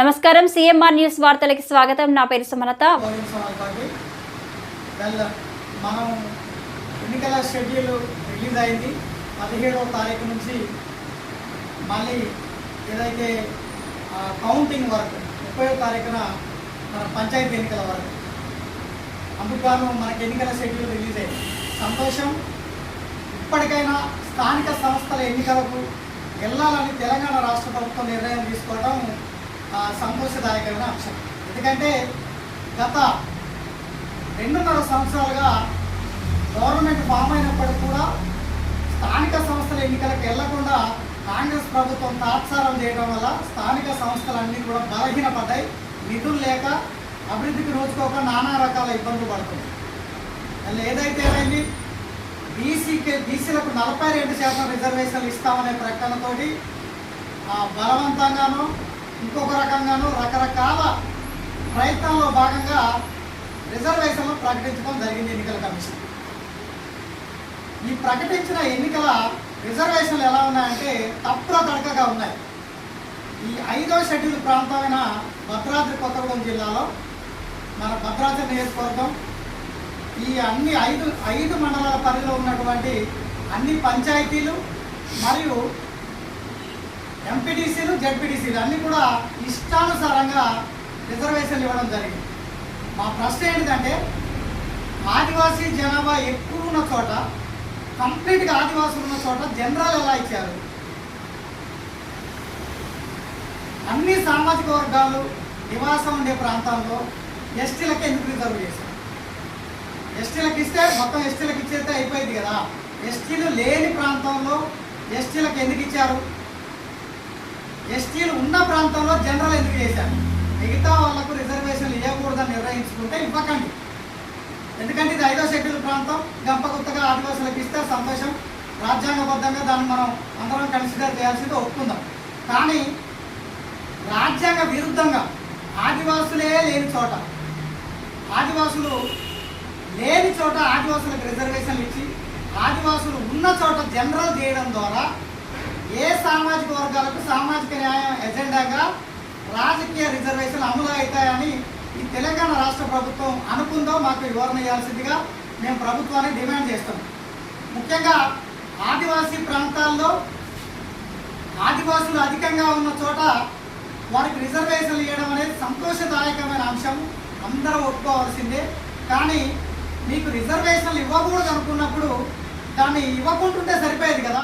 నమస్కారం. CMR news వార్తలకి స్వాగతం. నా పేరు సుమలత. మనం ఎన్నికల షెడ్యూల్ రిలీజ్ అయింది. పదిహేడవ తారీఖు నుంచి మళ్ళీ ఏదైతే కౌంటింగ్ వర్క్ ముప్పై తారీఖున మన పంచాయతీ ఎన్నికల వరకు. అందుకు మనకి ఎన్నికల షెడ్యూల్ రిలీజ్ అయింది. సంతోషం. ఇప్పటికైనా స్థానిక సంస్థల ఎన్నికలకు వెళ్ళాలని తెలంగాణ రాష్ట్ర ప్రభుత్వం నిర్ణయం తీసుకోవడం సంతోషదాయకమైన అంశం. ఎందుకంటే గత రెండున్నర సంవత్సరాలుగా గవర్నమెంట్ ఫామ్ అయినప్పటికీ కూడా స్థానిక సంస్థల ఎన్నికలకు వెళ్ళకుండా కాంగ్రెస్ ప్రభుత్వం తాత్సారం చేయడం వల్ల స్థానిక సంస్థలన్నీ కూడా బలహీనపడ్డాయి. నిధులు లేక అభివృద్ధికి రోజుకోక నానా రకాల ఇబ్బందులు పడుతుంది మళ్ళీ ఏదైతే ఏమైంది బీసీకి బీసీలకు నలభై రెండు శాతం రిజర్వేషన్లు ఇస్తామనే ప్రకటనతోటి బలవంతంగానూ బలవంతంగాను ఇంకొక రకంగాను రకరకాల ప్రయత్నంలో భాగంగా రిజర్వేషన్లు ప్రకటించడం జరిగింది ఎన్నికల కమిషన్. ఈ ప్రకటించిన ఎన్నికల రిజర్వేషన్లు ఎలా ఉన్నాయంటే తప్పుల తడకగా ఉన్నాయి. ఈ ఐదో షెడ్యూల్ ప్రాంతమైన భద్రాద్రి కొత్తగూడెం జిల్లాలో మన భద్రాద్రి నియోజకవర్గం ఈ అన్ని ఐదు ఐదు మండలాల పరిధిలో ఉన్నటువంటి అన్ని పంచాయతీలు మరియు ఎంపీటీసీలు జడ్పీటీసీలు అన్నీ కూడా ఇష్టానుసారంగా రిజర్వేషన్లు ఇవ్వడం జరిగింది. మా ప్రశ్న ఏంటంటే ఆదివాసీ జనాభా ఎక్కువ ఉన్న చోట కంప్లీట్గా ఆదివాసులు ఉన్న చోట జనరల్ ఎలా ఇచ్చారు? అన్ని సామాజిక వర్గాలు నివాసం ఉండే ప్రాంతాల్లో ఎస్టీలకు ఎందుకు రిజర్వ్ చేశారు? ఎస్టీలకు ఇస్తే మొత్తం ఎస్టీలకు ఇచ్చేస్తే అయిపోయింది కదా. ఎస్టీలు లేని ప్రాంతంలో ఎస్టీలకు ఎందుకు ఇచ్చారు? ఎస్టీలు ఉన్న ప్రాంతంలో జనరల్ ఎందుకు చేశారు? మిగతా వాళ్ళకు రిజర్వేషన్లు ఇవ్వకూడదని నిర్ణయించుకుంటే ఇవ్వకండి. ఎందుకంటే ఇది ఐదో షెడ్యూల్ ప్రాంతం గంప కొత్తగా ఆదివాసులకు ఇస్తే సంతోషం. రాజ్యాంగబద్ధంగా దాన్ని మనం అందరం కన్సిడర్ చేయాల్సింది ఒప్పుకుందాం. కానీ రాజ్యాంగ విరుద్ధంగా ఆదివాసులే లేని చోట ఆదివాసులు లేని చోట ఆదివాసులకు రిజర్వేషన్లు ఇచ్చి ఆదివాసులు ఉన్న చోట జనరల్ చేయడం ద్వారా ఏ సామాజిక వర్గాలకు సామాజిక న్యాయం ఎజెండాగా రాజకీయ రిజర్వేషన్లు అమలు అవుతాయని ఈ తెలంగాణ రాష్ట్ర ప్రభుత్వం అనుకుందో మాకు వివరణ ఇవ్వాల్సిందిగా మేము ప్రభుత్వాన్ని డిమాండ్ చేస్తాం. ముఖ్యంగా ఆదివాసీ ప్రాంతాల్లో ఆదివాసులు అధికంగా ఉన్న చోట వారికి రిజర్వేషన్లు ఇవ్వడం అనేది సంతోషదాయకమైన అంశం. అందరూ ఒప్పుకోవాల్సిందే. కానీ మీకు రిజర్వేషన్లు ఇవ్వకూడదు అనుకున్నప్పుడు దాన్ని ఇవ్వకుంటుంటే సరిపోయేది కదా.